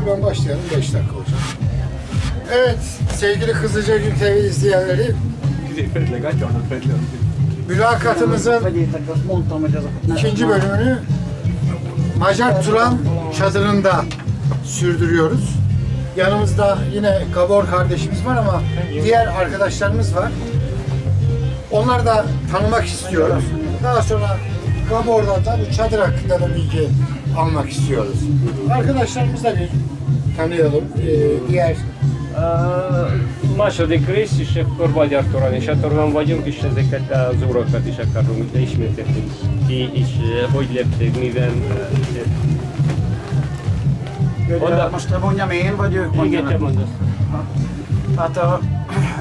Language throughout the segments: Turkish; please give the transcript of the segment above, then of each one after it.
Hemen başlayalım 5 dakika hocam. Evet sevgili Kızılca Gün TV izleyenleri mülakatımızın ikinci bölümünü Macar Turan çadırında sürdürüyoruz. Yanımızda yine Gabor kardeşimiz var ama diğer arkadaşlarımız var. Onları da tanımak istiyoruz. Daha sonra Gabor'dan da bu çadır hakkında da bilgi almak istiyoruz. Arkadaşlarımızı da bir tanıyalım. Ee, diğer Маша Декрес, еще Корбадяр Туран, еще Туран Вадим, еще Зеката Зурака, еще Карун, еще Метептин, и еще Хойдлептик, Мивен, Ugye, Oda- most mondjam én, vagy ők Igen, mondjanak? te mondasz. Hát a,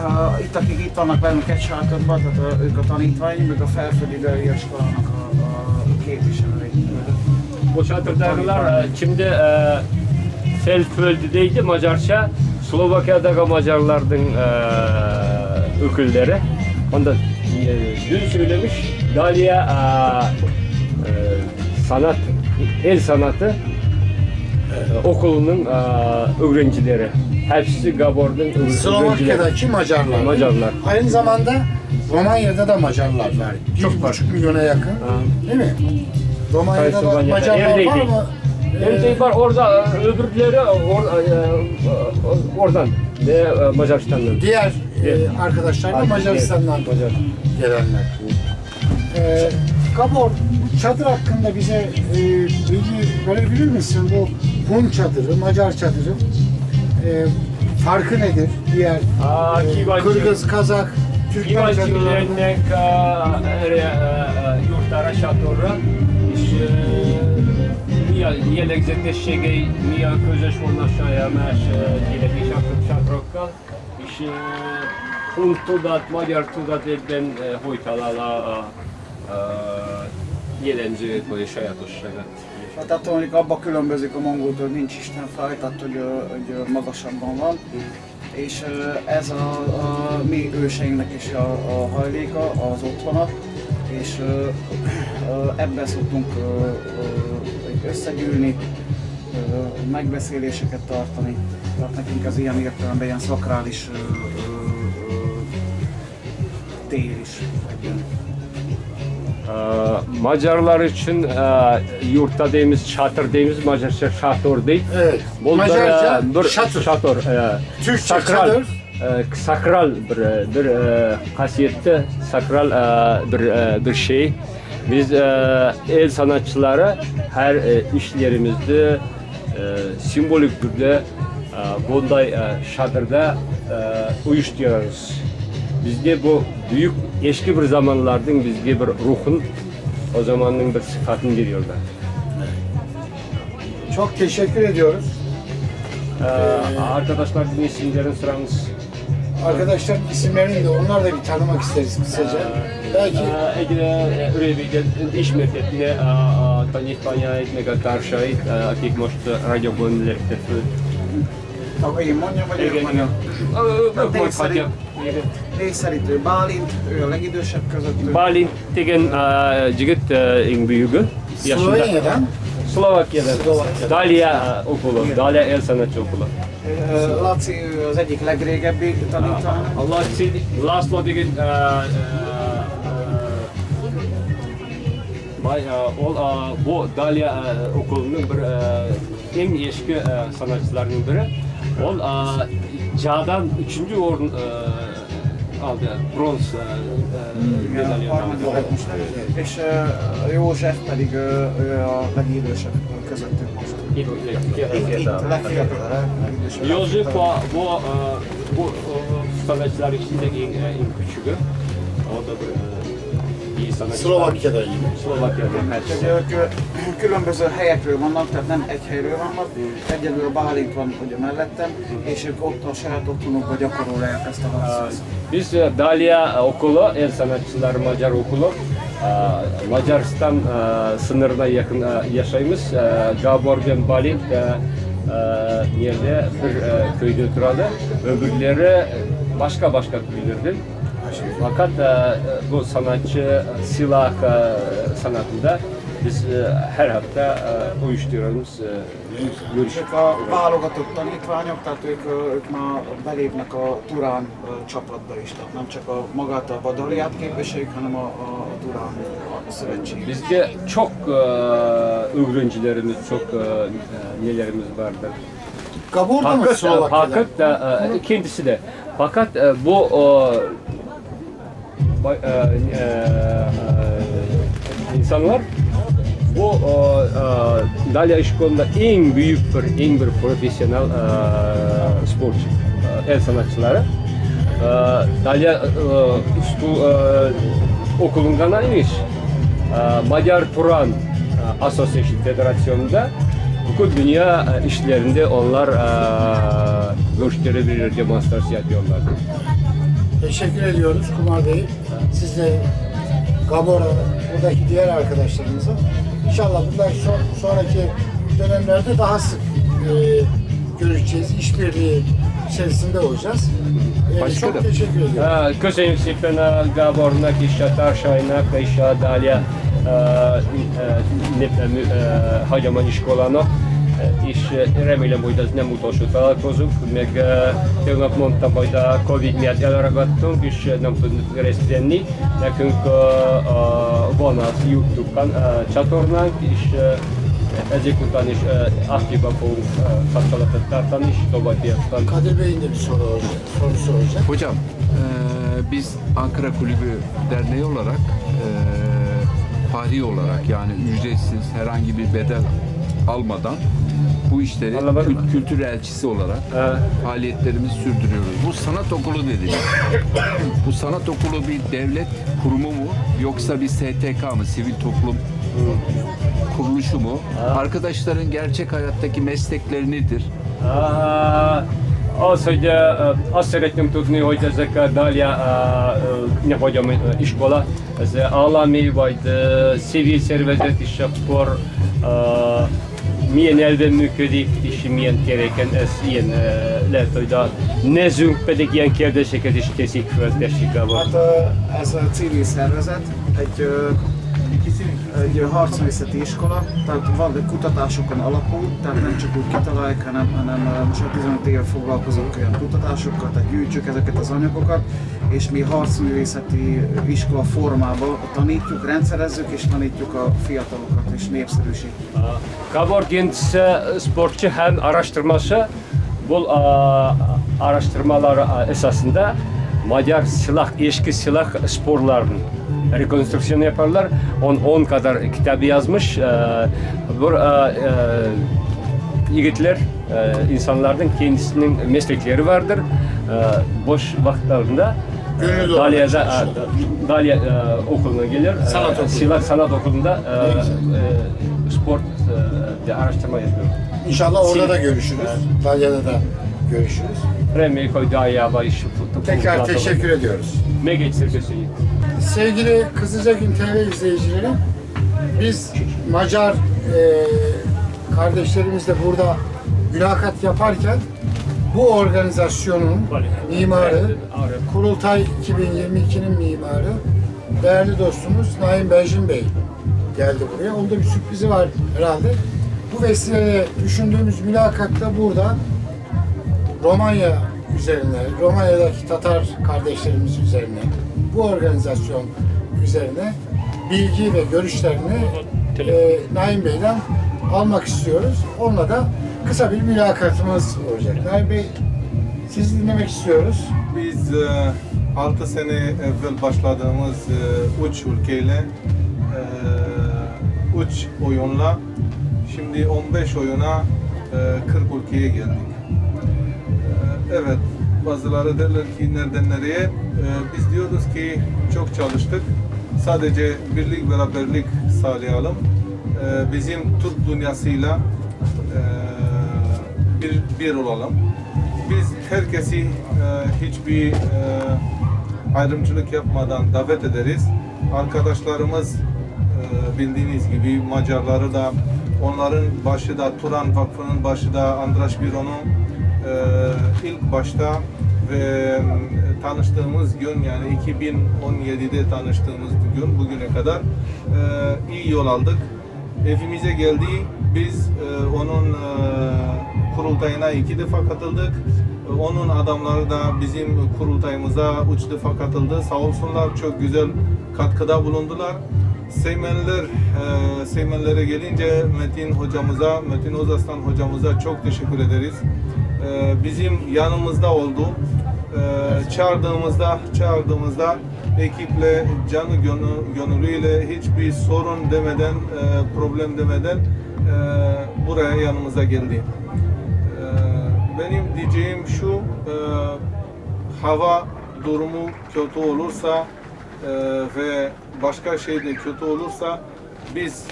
a, itt, akik itt vannak velünk egy sátorban, tehát a, ők a tanítvány, meg a felföldi Döri iskolának a, a képviselői. E, şimdi e, Felföldi'deydi Macarça, Slovakya'daki Macarlardın e, ökülleri. Onda e, dün söylemiş Dalia e, e, sanat, el sanatı e, okulunun e, öğrencileri. Hepsi Gabor'un öğrencileri. Slovakya'daki Macarlar. Macarlar. Aynı zamanda Romanya'da da Macarlar var. Bir buçuk milyona yakın. Değil mi? Romanya'da da. Macarlar var Neredeydi? mı? Evde var orada e, öbürleri or, e, e, oradan ve e, Macaristan'dan. Diğer e, arkadaşlar da Macaristan'dan Macar. gelenler. E, Gabor, çadır hakkında bize e, bilgi verebilir misin? Bu Hun çadırı, Macar çadırı. E, farkı nedir? Diğer Aa, e. Kırgız, Kazak, Türkmen Kivancılarının yurtlara şatoru. İşte Mia jelek zetességei, mi a közös vonássája más gyereki sátrokkal, és hun tudat, magyar tudat ebben hogy talál a, a, a jellemzőt vagy a sajátosságát. Hát attól abban különbözik a mongoltól, nincs istenfaj, tehát hogy, hogy magasabban van. És ez a, a mi őseinknek is a, a hajléka, az otthona, és ebben szoktunk összegyűlni, megbeszéléseket tartani. Tehát nekünk az ilyen értelemben ilyen szakrális tér is. Ee, Macarlar için e, yurtta dediğimiz, çadır dediğimiz Macarca şator değil. Evet. Bunlar Macarca e, bir şatır. şator. e, Türkçe sakral, çadır. e, sakral bir bir e, hasiyette sakral e, bir e, bir şey. Biz e, el sanatçıları her e, işlerimizde e, simbolik türde e, bunday e, şadırda e, uyuşturuyoruz. Bizde bu büyük eski bir zamanlardan bizge bir ruhun o zamanın bir sıfatını veriyorlar. Çok teşekkür ediyoruz. Ee, arkadaşlar bir isimlerin sıramız. Arkadaşlar isimlerini de onlar da bir tanımak isteriz kısaca. Belki Egyre röviden ismertetni a, a tanítványait, meg a társait, a- akik most ragyogón léptek föl. Ha én mondjam, vagy ők Igen, mondjam? Igen. Név szerint ő Bálint, ő a legidősebb közöttük. Balint tegen Cigit in büyüğü. Yaşında. Slovenya'dan Slovakya'da. Dalia uh, okulu. Dalia El Sanatçı okulu. Ö, Laci ő az egyik legrégebbi tanítvány. Allah sizi Laszlo деген uh, uh, Bay, uh, ol, uh, bu Dalia uh, okulunun bir uh, en eski uh, sanatçılarının biri. Ol uh, Cağdan üçüncü orun uh, aldı. Bronz uh, uh, medalya aldı. harmadik. És ö, József pedig ő, ő a legidősebb közöttük Yozef uh, bu, uh, bu uh, sanatçılar içindeki en, en küçüğü. O da bir iyi sanatçı. Slovakya'da yine. Slovakya'da. her különböző helyekről vannak, tehát nem egy helyről vannak. Egyedül Bálint van ugye mellettem, és ők ott a saját otthonukban gyakorolják ezt a harcot. Biz e, Dalia okulu, el sanatçıları Macar okulu. E, Macaristan e, sınırına yakın e, yaşayımız. E, Gabor ben Balint e, yerde bir köyde oturardı. Öbürleri başka başka köylerden. Fakat bu sanatçı silah sanatında Biz e, her hafta e, uyuşturuyoruz. E, görüş. Ezek a válogatott tanítványok, tehát ők, ők ma belépnek a Turán csapatba is, tehát nem csak a magát a Badaliát képviselik, hanem a, a, a Turán a szövetség. Bizde çok e, öğrencilerimiz, çok nelerimiz vardır. Kabor'da mı Fakat, da e, kendisi de. Fakat e, bu e, e, e, insanlar bu o, e, Dalya İşkolu'nda en büyük bir, en bir profesyonel e, sporcu, e, el sanatçıları. E, Dalya e, Ustu e, okulundan imiş. E, Turan e, Association Federasyonu'nda bütün dünya e, işlerinde onlar e, gösteri demonstrasyon yapıyorlar. Teşekkür ediyoruz Kumar Bey. Siz de Gabora, buradaki diğer arkadaşlarımıza. İnşallah bundan so- sonraki dönemlerde daha sık e, görüşeceğiz. İşbirliği içerisinde olacağız. E, çok Başkanım. teşekkür ediyorum. Köszönjük szépen a Gábornak és a társainak és a Dália e, e, népnemű e, hagyományiskolának, és e, remélem, hogy ez nem utolsó találkozunk, meg e, tegnap mondtam, hogy a Covid miatt elragadtunk, és e, nem tudunk részt venni. Nekünk e, a, van az YouTube-kan e, csatornánk, és e, ezek után is e, aktívan fogunk e, kapcsolatot tartani, és továbbiakban Kadir Bey'in de bir soru olacak, sorusu olacak. Hocam eee, biz Ankara Kulübü Derneği olarak eee fahri olarak yani ücretsiz herhangi bir bedel almadan bu işleri Anlamadım. kül- kültür elçisi olarak e, faaliyetlerimizi sürdürüyoruz. Bu sanat okulu dediniz. bu sanat okulu bir devlet kurumu mu yoksa bir STK mı, sivil toplum kuruluşu mu? Arkadaşların gerçek hayattaki meslekleri nedir? Á, Az, hogy azt szeretném tudni, hogy ezek a Dália, ö, ne vagyom, ö, iskola, ez állami vagy civil szervezet, és akkor milyen elven működik, és milyen tereken ez ilyen lehet, hogy a nezünk pedig ilyen kérdéseket is teszik föl, tessék. Hát ez a civil szervezet, egy, egy harcművészeti iskola, tehát van kutatásokon alapul, tehát nem csak úgy kitaláljuk, hanem, hanem ö, most már 15 éve foglalkozunk olyan kutatásokkal, tehát gyűjtsük ezeket az anyagokat, és mi harcművészeti iskola formában tanítjuk, rendszerezzük és tanítjuk a fiatalokat és népszerűsítjük. Gabor kendisi sportçu hem araştırması. Bu araştırmalar esasında Macar silah, eski silah sporlarının rekonstrüksiyonu yaparlar. 10 10 kadar kitabı yazmış. E, bu e, e, yigitler, e, insanların kendisinin meslekleri vardır. E, boş Gönüllü e, çalışıyorlar. e, Dalya e, okuluna gelir. Sanat okulu. Silah sanat okulunda e, e, spor e, bir araştırma yapıyorum. İnşallah orada Sil- da görüşürüz. Dalya'da da görüşürüz. Var iş Tekrar teşekkür ediyoruz. Ne geçsir köşeyi. Sevgili Kızılcagün TV izleyicileri, biz Macar e, kardeşlerimizle burada mülakat yaparken bu organizasyonun mimarı, Kurultay 2022'nin mimarı, değerli dostumuz Naim Benjin Bey geldi buraya. Onun da bir sürprizi var herhalde. Bu vesileyle düşündüğümüz mülakatta burada Romanya üzerine, Romanya'daki Tatar kardeşlerimiz üzerine, bu organizasyon üzerine bilgi ve görüşlerini e, Naim Bey'den almak istiyoruz. Onunla da kısa bir mülakatımız olacak. Naim Bey, sizi dinlemek istiyoruz. Biz e, 6 sene evvel başladığımız e, üç ülkeyle e, üç oyunla şimdi 15 oyuna e, 40 ülkeye geldik. E, evet bazıları derler ki nereden nereye? E, biz diyoruz ki çok çalıştık. Sadece birlik beraberlik sağlayalım. E, bizim Türk dünyasıyla e, bir, bir olalım. Biz herkesi e, hiçbir e, ayrımcılık yapmadan davet ederiz. Arkadaşlarımız e, bildiğiniz gibi Macarları da onların başı da Turan Vakfı'nın başı da Andraş Biro'nun ilk başta ve e, tanıştığımız gün yani 2017'de tanıştığımız gün bugüne kadar e, iyi yol aldık. evimize geldi. Biz e, onun kurultayına iki defa katıldık. Onun adamları da bizim kurultayımıza üç defa katıldı. Sağ olsunlar çok güzel katkıda bulundular. Seymenler, e, Seymenlere gelince Metin hocamıza, Metin Özaslan hocamıza çok teşekkür ederiz. E, bizim yanımızda oldu. E, çağırdığımızda, çağırdığımızda ekiple canı gönü, gönüllüyle hiçbir sorun demeden, e, problem demeden e, buraya yanımıza geldi. E, benim diyeceğim şu, e, hava durumu kötü olursa ve başka şey de kötü olursa biz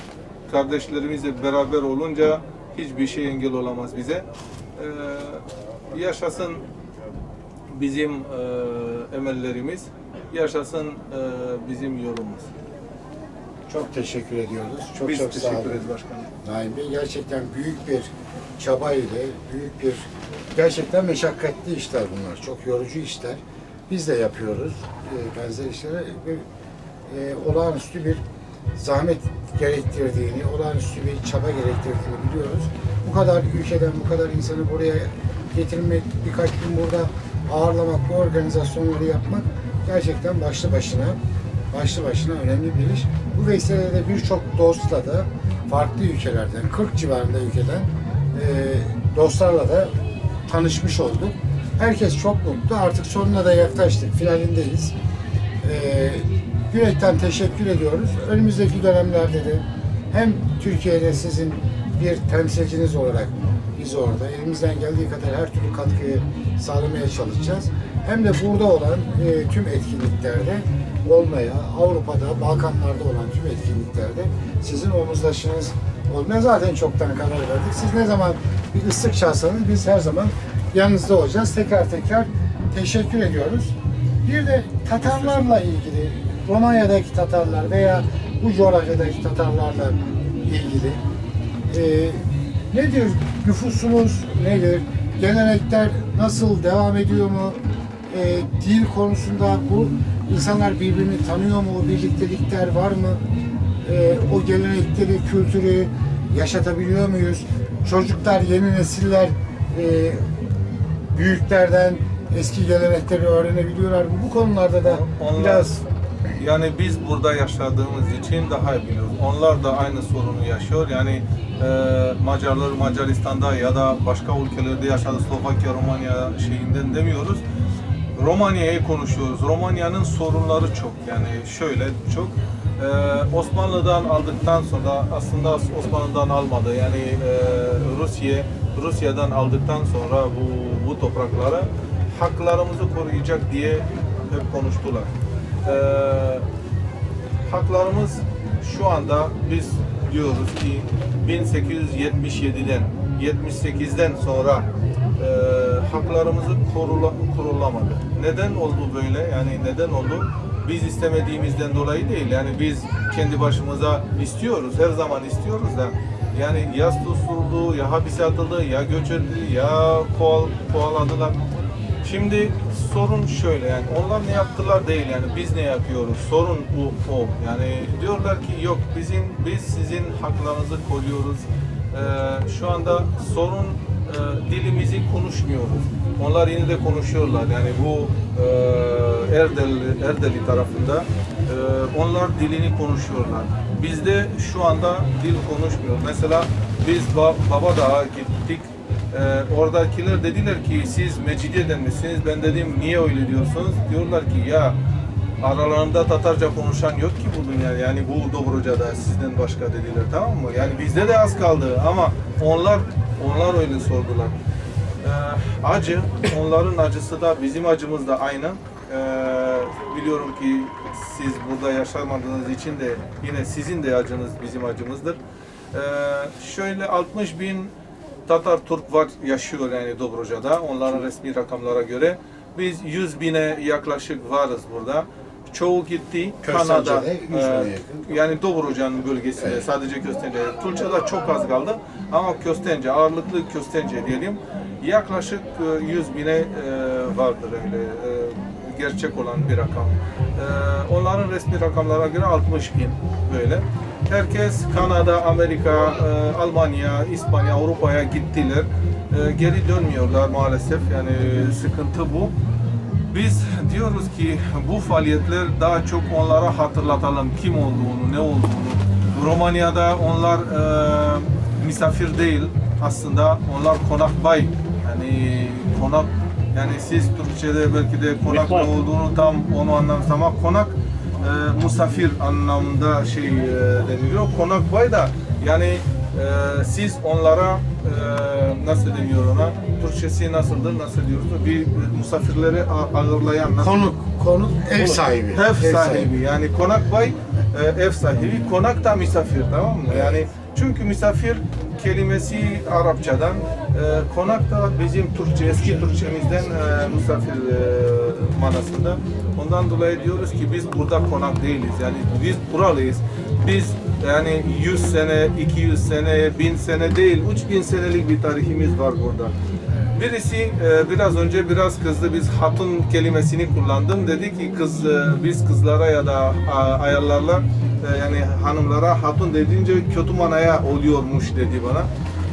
kardeşlerimizle beraber olunca hiçbir şey engel olamaz bize. E, yaşasın bizim e, emellerimiz, yaşasın e, bizim yolumuz. Çok teşekkür ediyoruz. Çok Biz çok sağ teşekkür olun. ederiz başkanım. Naim Bey gerçekten büyük bir çaba ile büyük bir gerçekten meşakkatli işler bunlar. Çok yorucu işler. Biz de yapıyoruz e, benzer işleri ve e, olağanüstü bir zahmet gerektirdiğini, olağanüstü bir çaba gerektirdiğini biliyoruz. Bu kadar ülkeden bu kadar insanı buraya getirmek, birkaç gün burada ağırlamak, bu organizasyonları yapmak gerçekten başlı başına başlı başına önemli bir iş. Bu vesileyle birçok dostla da farklı ülkelerden, 40 civarında ülkeden e, dostlarla da tanışmış olduk. Herkes çok mutlu. Artık sonuna da yaklaştık. Finalindeyiz. E, yürekten teşekkür ediyoruz. Önümüzdeki dönemlerde de hem Türkiye'de sizin bir temsilciniz olarak biz orada elimizden geldiği kadar her türlü katkıyı sağlamaya çalışacağız. Hem de burada olan e, tüm etkinliklerde olmaya, Avrupa'da, Balkanlarda olan tüm etkinliklerde sizin omuzdaşınız olmaya zaten çoktan karar verdik. Siz ne zaman bir ıslık çalsanız biz her zaman yanınızda olacağız. Tekrar tekrar teşekkür ediyoruz. Bir de Tatarlarla ilgili, Romanya'daki Tatarlar veya bu coğrafyadaki Tatarlarla ilgili e, nedir nüfusumuz nedir? Gelenekler nasıl devam ediyor mu? E, dil konusunda bu insanlar birbirini tanıyor mu? Birliktelikler var mı? E, o gelenekleri, kültürü yaşatabiliyor muyuz? Çocuklar, yeni nesiller e, büyüklerden eski gelenekleri öğrenebiliyorlar mı? Bu konularda da Onlar- biraz Yani biz burada yaşadığımız için daha iyi biliyoruz. Onlar da aynı sorunu yaşıyor. Yani e, Macarlar Macaristan'da ya da başka ülkelerde yaşadı Slovakya, Romanya şeyinden demiyoruz. Romanya'yı konuşuyoruz. Romanya'nın sorunları çok. Yani şöyle çok. E, Osmanlı'dan aldıktan sonra aslında Osmanlı'dan almadı. Yani e, Rusya Rusya'dan aldıktan sonra bu bu toprakları haklarımızı koruyacak diye hep konuştular. Ee, haklarımız şu anda biz diyoruz ki 1877'den 78'den sonra e, haklarımızı korula, kurulamadı. Neden oldu böyle? Yani neden oldu? Biz istemediğimizden dolayı değil. Yani biz kendi başımıza istiyoruz. Her zaman istiyoruz da yani ya susturuldu, ya hapise atıldı, ya göç edildi, ya koval, kovaladılar. Şimdi sorun şöyle yani onlar ne yaptılar değil yani biz ne yapıyoruz? Sorun bu o. Yani diyorlar ki yok bizim biz sizin haklarınızı koruyoruz. Ee, şu anda sorun e, dilimizi konuşmuyoruz. Onlar yine de konuşuyorlar. Yani bu e, Erdel Erdeli tarafında e, onlar dilini konuşuyorlar. Bizde şu anda dil konuşmuyor. Mesela biz ba- Babadağ'a gittik ee, oradakiler dediler ki siz Mecidiye'den misiniz? Ben dedim niye öyle diyorsunuz? Diyorlar ki ya aralarında Tatarca konuşan yok ki bu dünya yani bu Dobroca'da sizden başka dediler tamam mı? Yani bizde de az kaldı ama onlar onlar öyle sordular. Ee, acı onların acısı da bizim acımız da aynı. Ee, biliyorum ki siz burada yaşamadığınız için de yine sizin de acınız bizim acımızdır. Ee, şöyle 60 bin Tatar Türk var yaşıyor yani Dobroca'da onların resmi rakamlara göre. Biz 100 bine yaklaşık varız burada. Çoğu gitti Kanada, Köstence'de 100 bine e, yani Dobroca'nın bölgesinde Evet. sadece Köstence. Tulça'da çok az kaldı ama Köstence, ağırlıklı Köstence diyelim. Yaklaşık e, 100 bine e, vardır öyle. E, gerçek olan bir rakam. Ee, onların resmi rakamlara göre 60 bin böyle. Herkes Kanada, Amerika, e, Almanya, İspanya, Avrupa'ya gittiler. E, geri dönmüyorlar maalesef. Yani sıkıntı bu. Biz diyoruz ki bu faaliyetler daha çok onlara hatırlatalım kim olduğunu, ne olduğunu. Romanya'da onlar e, misafir değil aslında onlar konak bay. Yani konak yani siz Türkçe'de belki de konak ne olduğunu tam onu anlamsız ama konak e, musafir anlamında şey e, deniliyor. Konak bay da yani e, siz onlara e, nasıl deniyor ona? Türkçesi nasıldır? Nasıl diyoruz? Bir misafirleri ağırlayan nasıl? Konuk, konuk ev sahibi. Ev sahibi. Yani konak bay e, ev sahibi. Konak da misafir tamam mı? Yani çünkü misafir kelimesi Arapçadan, e, konak da bizim Türkçe, eski Türkçemizden e, misafir e, manasında. Ondan dolayı diyoruz ki biz burada konak değiliz. Yani biz buralıyız. Biz yani 100 sene, 200 sene, 1000 sene değil, 3000 senelik bir tarihimiz var burada. Birisi e, biraz önce biraz kızdı. Biz hatun kelimesini kullandım. Dedi ki kız e, biz kızlara ya da a, ayarlarla e, yani hanımlara hatun dediğince kötü manaya oluyormuş dedi bana.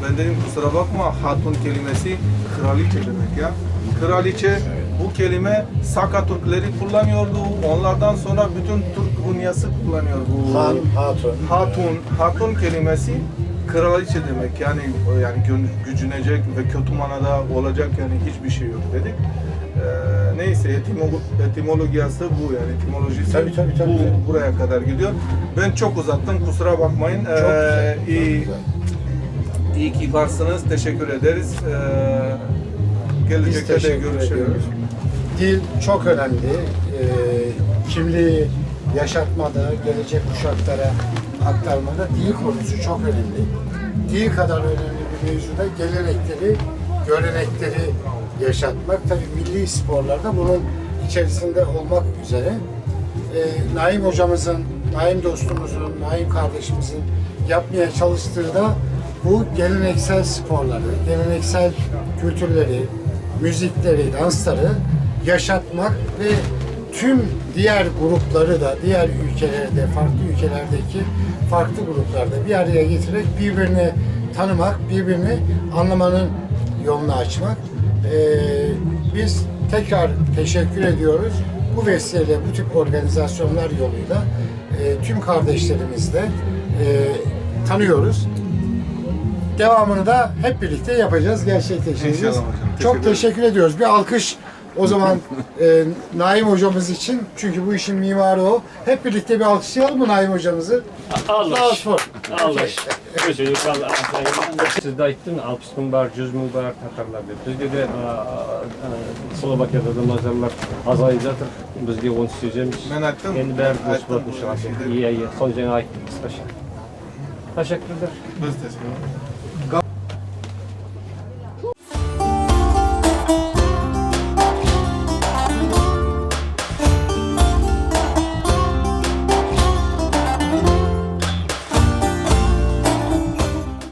Ben dedim kusura bakma hatun kelimesi kraliçe demek ya. Kraliçe bu kelime Saka Türkleri kullanıyordu. Onlardan sonra bütün Türk dünyası kullanıyor bu. Han, hatun. Hatun, hatun kelimesi kraliçe demek. Yani yani gücünecek ve kötü manada olacak yani hiçbir şey yok dedik. Ee, neyse etimo- etimolojisi bu yani etimolojisi Tabii, tabii, tabii, bu tabii. buraya kadar gidiyor. Ben çok uzattım kusura bakmayın. Çok güzel. Ee, çok iyi, güzel. iyi ki varsınız. Teşekkür ederiz. Ee, gelecekte de görüşürüz. ediyoruz. Dil çok önemli. Ee, kimliği yaşatmada, gelecek kuşaklara aktarmada dil konusu çok önemli. Dil kadar önemli bir mevzuda gelenekleri, görenekleri yaşatmak. Tabii milli sporlarda bunun içerisinde olmak üzere. Ee, Naim hocamızın, Naim dostumuzun, Naim kardeşimizin yapmaya çalıştığı da bu geleneksel sporları, geleneksel kültürleri, müzikleri, dansları yaşatmak ve tüm diğer grupları da, diğer ülkelerde, farklı ülkelerdeki farklı gruplarda bir araya getirerek birbirini tanımak, birbirini anlamanın yolunu açmak. Ee, biz tekrar teşekkür ediyoruz. Bu vesileyle bu tip organizasyonlar yoluyla e, tüm kardeşlerimizle e, tanıyoruz. Devamını da hep birlikte yapacağız, gerçekleştireceğiz. Çok teşekkür ediyoruz. Bir alkış o zaman e, Naim hocamız için. Çünkü bu işin mimarı o. Hep birlikte bir alkışlayalım mı Naim hocamızı? Allah. Sağ olsun. Allah. Çocuk Allah. Siz de ayttın 60 bin bar, 100 bin bar Tatarlar dedi. Bizde de a, a, Slovakya'da da Mazarlar azayıcaktır. Bizge onu söyleyeceğimiz. Ben attım. Endi bär Aytdım dost bo'lib bu inşallah. şeyleri. İyi iyi. Son jana ayttık kısaca. Teşekkürler. Biz teşekkür ederiz.